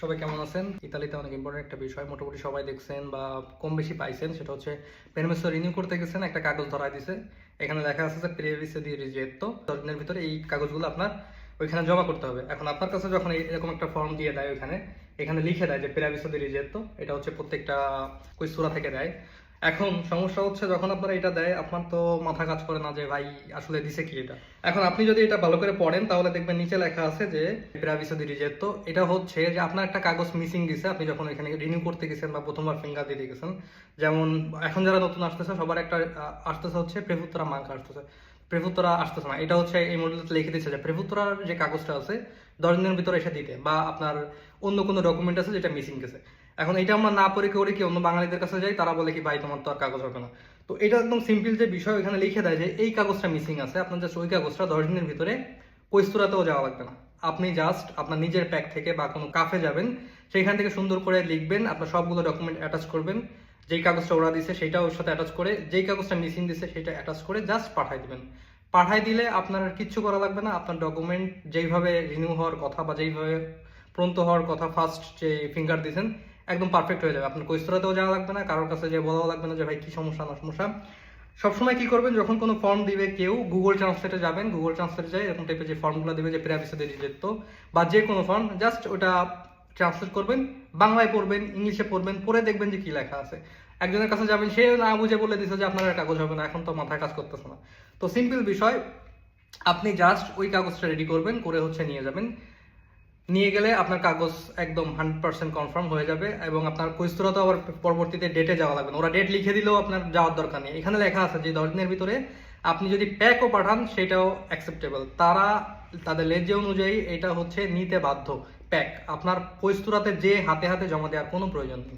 সবাই কেমন আছেন? ইতালিতে অনেক ইম্পর্টেন্ট একটা বিষয়। মোটামুটি সবাই দেখছেন বা কম বেশি পাইছেন, সেটা হচ্ছে পেরমেসো রিনিউ করতে গেছেন, একটা কাগজ ধরাই দিছে। এখানে লেখা আছে যে প্রেভিসে দি রিজেক্টো দিনের ভিতরে এই কাগজগুলো আপনার ওইখানে জমা করতে হবে। এখন আপনার কাছে যখন এরকম একটা ফর্ম দিয়ে দেয় ওইখানে, এখানে লিখে দেয় যে প্রেভিসে দি রিজেক্টো এটা হচ্ছে প্রত্যেকটা কই সুরা থেকে দেয়। এখন সমস্যা হচ্ছে যখন আপনারা এটা দেয়, আপনার তো মাথা কাজ করে না যে, ভাই, আসলে দিছে কি এটা? এখন আপনি যদি এটা ভালো করে পড়েন, তাহলে দেখবেন নিচে লেখা আছে যে প্রাভিসো দি রিজেক্টো এটা হচ্ছে যে, আপনার একটা কাগজ মিসিং দিছে আপনি যখন এখানে রিনিউ করতে গেছেন বা প্রথমবার ফিঙ্গার দিয়ে গেছেন, যেমন এখন যারা নতুন আসতেছে, সবার একটা আসতেছে হচ্ছে প্রেভুত্তরা মার্ক আসতেছে। প্রেভুত্তরা আসতেছে না। এটা হচ্ছে এই মডেলটা লিখে দিচ্ছে যে প্রেভুত্তরার যে কাগজটা আছে, দশ দিনের ভিতরে এসে দিতে বা আপনার অন্য কোনো ডকুমেন্ট আছে যেটা মিসিং গেছে। এখন এটা আমরা না পড়ে করে কি অন্য বাঙালিদের কাছে যাই, তারা বলে কি, ভাই, তোমার তো আর কাগজ হবে না। তো এটা একদম সিম্পল যে বিষয় এখানে লিখে দেয় যে, এই কাগজটা মিসিং আছে, আপনার জাস্ট ওই কাগজটা দশ দিনের ভিতরে কৈস্তুরাতেও যাওয়া লাগবে না। আপনি জাস্ট আপনার নিজের প্যাক থেকে বা কোনো কাফে যাবেন, সেইখান থেকে সুন্দর করে লিখবেন, আপনার সবগুলো ডকুমেন্ট অ্যাটাচ করবেন, যেই কাগজটা ওরা দিছে সেটা ওর সাথে অ্যাটাচ করে, যেই কাগজটা মিসিং দিছে সেটা অ্যাটাচ করে জাস্ট পাঠাই দিবেন। পাঠাই দিলে আপনার কিচ্ছু করা লাগবে না, আপনার ডকুমেন্ট যেইভাবে রিনিউ হওয়ার কথা বা যেইভাবে প্রন্ত হওয়ার কথা ফার্স্ট যে ফিঙ্গার দিয়েছেন একদম পারফেক্ট হয়ে যাবে। আপনার কৈস্তরাতেও যাওয়া লাগবে না, কারোর কাছে যে বলাও লাগবে না যে, ভাই, কী সমস্যা, না সমস্যা? সবসময় কী করবেন, যখন কোনো ফর্ম দিবে কেউ গুগল ট্রান্সলেটে যাবেন গুগল ট্রান্সলেটে যাই, এরকম টাইপের যে ফর্মগুলো দিবে, যে দিয়ে যেত বা যে কোনো ফর্ম জাস্ট ওটা ট্রান্সলেট করবেন, বাংলায় পড়বেন, ইংলিশে পড়বেন, পড়ে দেখবেন যে কী লেখা আছে। একজনের কাছে যাবেন, সে না বুঝে বলে দিছে যে, আপনার কাগজ হবে না, এখন তো মাথায় কাজ করতেছে না। তো সিম্পল বিষয়, আপনি জাস্ট ওই কাগজটা রেডি করবেন, করে হচ্ছে নিয়ে যাবেন। নিয়ে গেলে আপনার কাগজ একদম হান্ড্রেড পার্সেন্ট কনফার্ম হয়ে যাবে এবং আপনার কৈস্তরা তো আবার পরবর্তীতে ডেটে যাওয়া লাগবে ওরা ডেট লিখে দিলেও আপনার যাওয়ার দরকার নেই। এখানে লেখা আছে যে দশ দিনের ভিতরে আপনি যদি প্যাকও পাঠান, সেটাও অ্যাকসেপ্টেবল তারা, তাদের লেজে অনুযায়ী এটা হচ্ছে নিতে বাধ্য প্যাক আপনার কৈস্তুরাতে যে হাতে হাতে জমা দেওয়ার কোনো প্রয়োজন নেই।